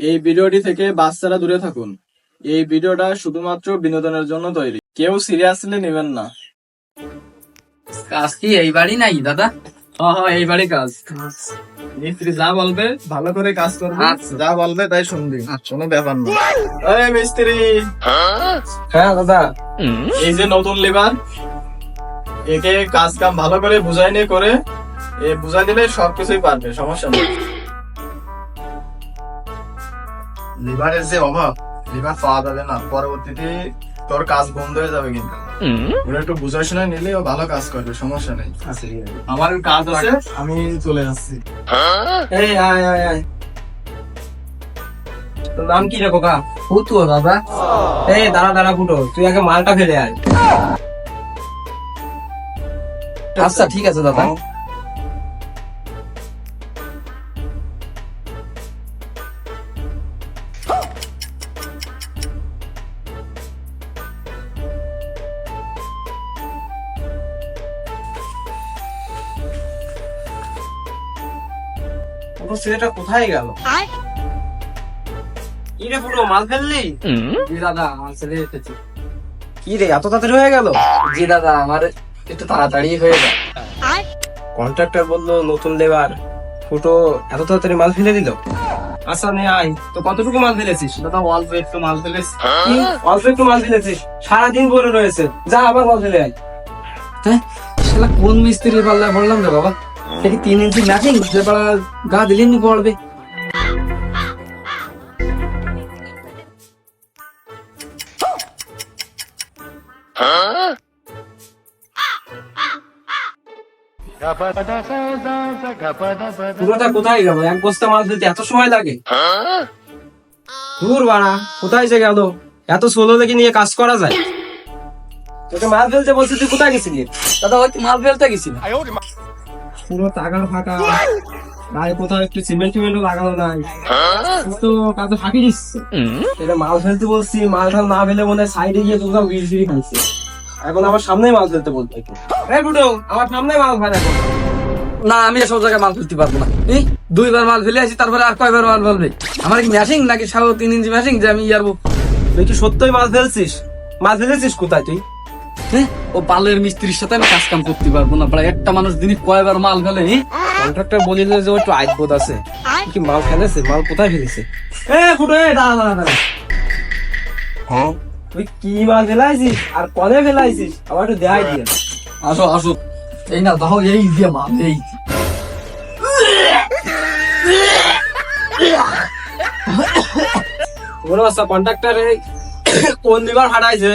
এই ভিডিওটি থেকে বাচ্চারা দূরে থাকুন। এই ভিডিওটা শুধুমাত্র বিনোদনের জন্য তৈরি। কেউ সিরিয়াসলি নেবেন না। কাজ কি এই বাড়ি নাই দাদা? হ্যাঁ হ্যাঁ এইবারই কাজ। মিস্ত্রি যা বলবে ভালো করে কাজ করবে। আচ্ছা। যা বলবে তাই শুনবি। কোনো ব্যাপার না। এই মিস্ত্রি। হ্যাঁ দাদা। এই যে নতুন লেবার একে কাজ কাম ভালো করে বুঝাই নিয়ে করে। এ বুঝাই দিলে সবকিছুই পারবে সমস্যা নেই। লিভারের যে অভাব লিভার পাওয়া যাবে না। পরবর্তীতে তোর কাজ বন্ধ হয়ে যাবে কিন্তু। ওরা একটু বুঝাই শুনে নিলে ও ভালো কাজ করবে সমস্যা নেই। আমার কাজ আছে। আমি চলে যাচ্ছি এই আয় আয় আয়। তোর নাম কি রে খোকা? ফুটু দাদা। এই দাঁড়া দাঁড়া ফুটো তুই আগে মালটা ফেলে আয়। আচ্ছা ঠিক আছে দাদা। পুরো ছেলেটা কোথায় গেল? কি রে পুরো মাল ফেললি? জি দাদা মাল ফেলে এসেছি। কি রে এত তাড়াতাড়ি হয়ে গেল? জি দাদা আমার একটু তাড়াতাড়ি হয়ে যায়। কন্ট্রাক্টর বলল নতুন লেবার। ফুটো এত তাড়াতাড়ি মাল ফেলে দিল? আচ্ছা নে আয়। তো কতটুকু মাল ফেলেছিস? দাদা অল্প একটু মাল ফেলেছি। অল্প একটু মাল ফেলেছিস? সারাদিন পরে রয়েছে। যা আবার মাল ফেলে আয়। হ্যাঁ শালা কোন মিস্ত্রি পাল্লা পড়লাম রে বাবা? দেখি কোথায় গেল? এক বস্তা মাল ফেলতে এত সময় লাগে? দূর বাড়া, কোথায় যে গেল? এত সোলো লেগে নিয়ে কাজ করা যায়। তোকে মাল ফেলতে বলছি, তুই কোথায় গেছিলি? দাদা, ওই মাল ফেলতে গেছিল পুরো টাকা ফাঁকা। গায়ে কোথাও একটু সিমেন্ট টিমেন্টও লাগানো নাই। তো কাজে ফাঁকি দিচ্ছে এটা মাল ফেলতে বলছি মাল ঠাল না ফেলে মনে হয় সাইডে গিয়ে কোথাও বিড়ি ফিড়ি খাইছে। এখন আমার সামনেই মাল ফেলতে বলতো এই বুটো আমার সামনেই মাল ফেলে। না আমি এসব জায়গায় মাল ফেলতে পারব না। এই দুইবার মাল ফেলে আসি তারপরে আর কয়বার মাল ফেলবে? আমার কি ম্যাশিং নাকি সাড়ে তিন ইঞ্চি ম্যাশিং যে আমি ইয়ারবো? তুই কি সত্যই মাল ফেলছিস? মাল ফেলেছিস কোথায় তুই? হ্যাঁ? ও পালের মিস্ত্রির সাথে আমি কাজ কাম করতে পারব না প্রায় একটা মানুষ দিনে কয়বার মাল ফেলে হ্যাঁ? কন্ট্রাক্টর বলিল যে একটু আইবোধ আছে। কি মাল ফেলেছে? মাল কোথায় ফেলেছে? এ ফুটো এ দাঁড়া দাঁড়া দাঁড়া। তুই কি মাল ফেলাইছিস আর কনে ফেলাইছিস? আমার একটু দেখাই দিয়ে। আসো আসো। এই না দেখো এই দিয়ে মাল এই মনে হচ্ছে কন্ট্রাক্টরে কোন লিভার ফাটাইছে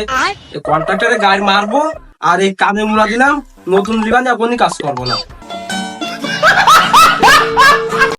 কন্ট্রাক্টরে গাড়ি মারবো আর এই কানে মুড়া দিলাম নতুন লিভার নিয়ে কাজ করব না।